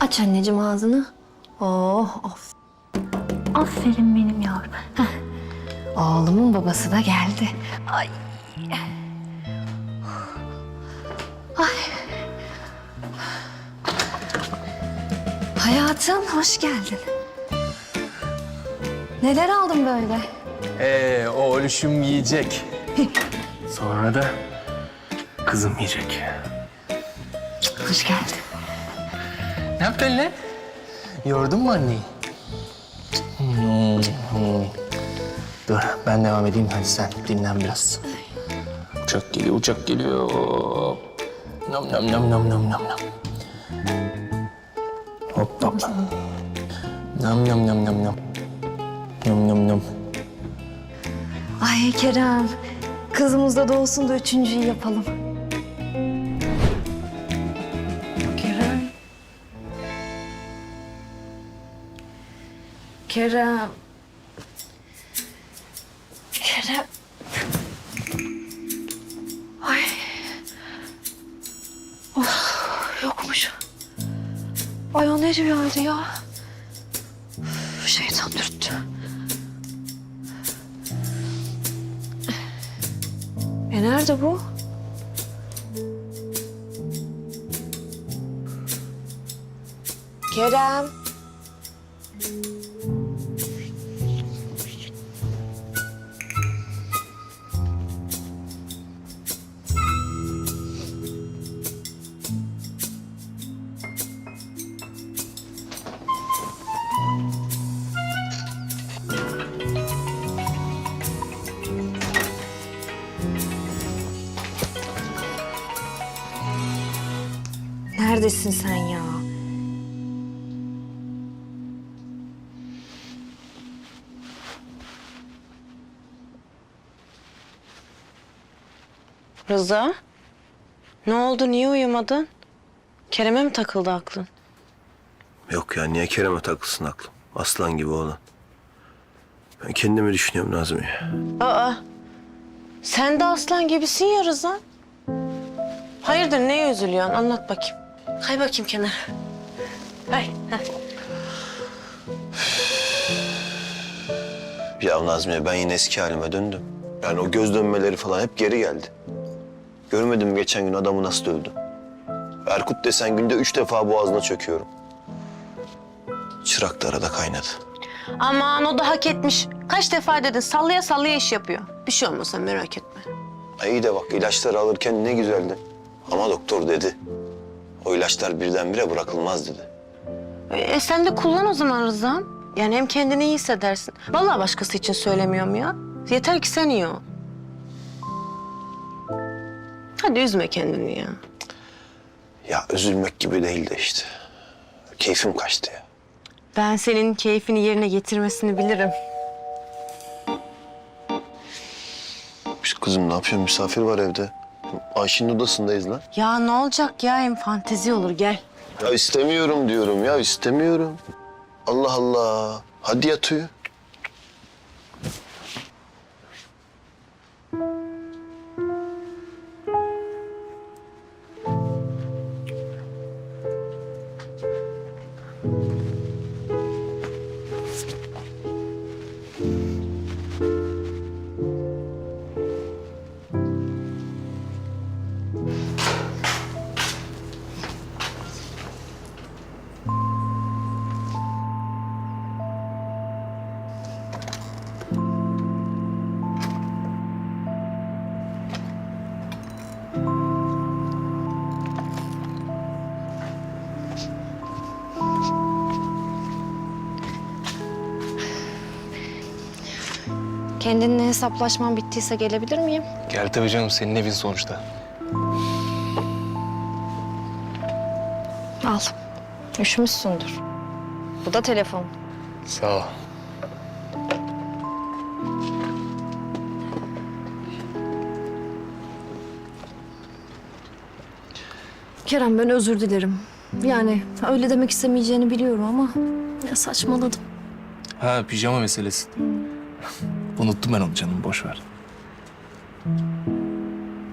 Aç anneciğim ağzını. Oh, of. Aferin benim yavrum. Heh. Oğlumun babası da geldi. Ay. Ay. Hayatım hoş geldin. Neler aldın böyle? Ee, o ölüşüm yiyecek. Sonra da kızım yiyecek. Hoş geldin. Ne yaptın lan? Yordun mu anneyi? Hmm, hmm. Dur, ben devam edeyim. Hadi sen dinlen biraz. Uçak geliyor, uçak geliyor. Nam nam nam nam nam nam nam. Hop hop. Nam nam nam nam nam. Nam nam nam. Ay Kerem, kızımız da doğsun da üçüncüyü yapalım. Kerem. Kerem. Ay. Oh, yokmuş. Ay o ne rüyaydı ya? Şeytan dürttü. E nerede bu? Kerem. Neredesin sen ya? Rıza? Ne oldu? Niye uyumadın? Kerem'e mi takıldı aklın? Yok ya niye Kerem'e takılsın aklım? Aslan gibi olan. Ben kendimi düşünüyorum Nazmiye. Aa, sen de aslan gibisin ya Rıza. Hayırdır, neye üzülüyorsun? Anlat bakayım. Kay bakayım kenara. Kay. heh. Ya Nazmiye ben yine eski halime döndüm. Yani o göz dönmeleri falan hep geri geldi. Görmedim mi geçen gün adamı nasıl dövdü? Erkut desen günde üç defa boğazına çöküyorum. Çırak da arada kaynadı. Aman o da hak etmiş. Kaç defa dedin sallaya sallaya iş yapıyor. Bir şey olmasa merak etme. Ay iyi de bak ilaçları alırken ne güzeldi. Ama doktor dedi. O ilaçlar birdenbire bırakılmaz dedi. E, sen de kullan o zaman Rıza. Yani hem kendini iyi hissedersin. Vallahi başkası için söylemiyorum ya. Yeter ki sen iyi ol. Hadi üzme kendini ya. Ya üzülmek gibi değil de işte. Keyfim kaçtı ya. Ben senin keyfini yerine getirmesini bilirim. Kızım ne yapıyorsun? Misafir var evde. Ayşe'nin odasındayız lan. Ya ne olacak ya hem fantezi olur gel. Ya istemiyorum diyorum ya istemiyorum. Allah Allah. Hadi yat uyu. Kendinle hesaplaşman bittiyse gelebilir miyim? Gel tabii canım, senin evin sonuçta. Al. Üşümüşsündür. Bu da telefon. Sağ ol. Kerem ben özür dilerim. Yani öyle demek istemeyeceğini biliyorum ama ya saçmaladım. Ha, pijama meselesi. Unuttum ben onu canım, boş ver.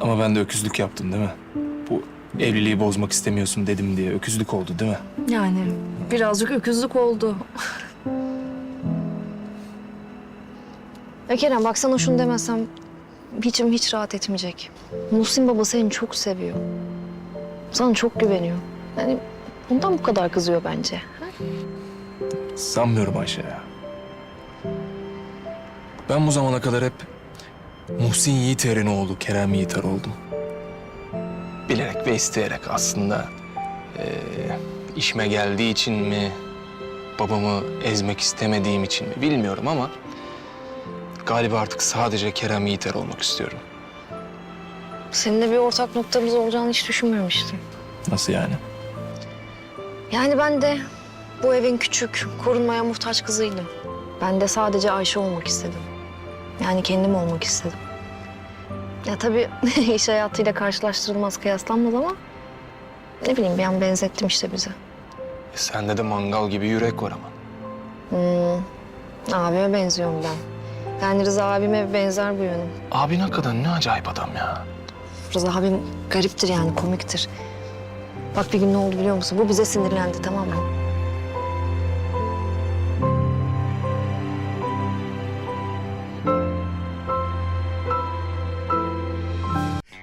Ama ben de öküzlük yaptım değil mi? Bu evliliği bozmak istemiyorsun dedim diye öküzlük oldu değil mi? Yani birazcık öküzlük oldu. Ya Kerem bak sana şunu demesem içim hiç rahat etmeyecek. Muhsin baba seni çok seviyor. Sana çok güveniyor. Yani bundan bu kadar kızıyor bence. Sanmıyorum Ayşe ya. Ben bu zamana kadar hep Muhsin Yiğiter'in oğlu Kerem Yiğiter oldum. Bilerek ve isteyerek aslında eee, işime geldiği için mi, babamı ezmek istemediğim için mi bilmiyorum ama galiba artık sadece Kerem Yiğiter olmak istiyorum. Seninle bir ortak noktamız olacağını hiç düşünmemiştim. Nasıl yani? Yani ben de bu evin küçük, korunmaya muhtaç kızıydım. Ben de sadece Ayşe olmak istedim. Yani kendim olmak istedim. Ya tabii iş hayatıyla karşılaştırılmaz, kıyaslanmaz ama... ...ne bileyim bir an benzettim işte bize. E, sende de mangal gibi yürek var ama. Hmm, abime benziyorum ben. Yani Rıza abime benzer bu yönüm. Abin hakikaten ne acayip adam ya. Rıza abim gariptir yani, komiktir. Bak bir gün ne oldu biliyor musun? Bu bize sinirlendi tamam mı?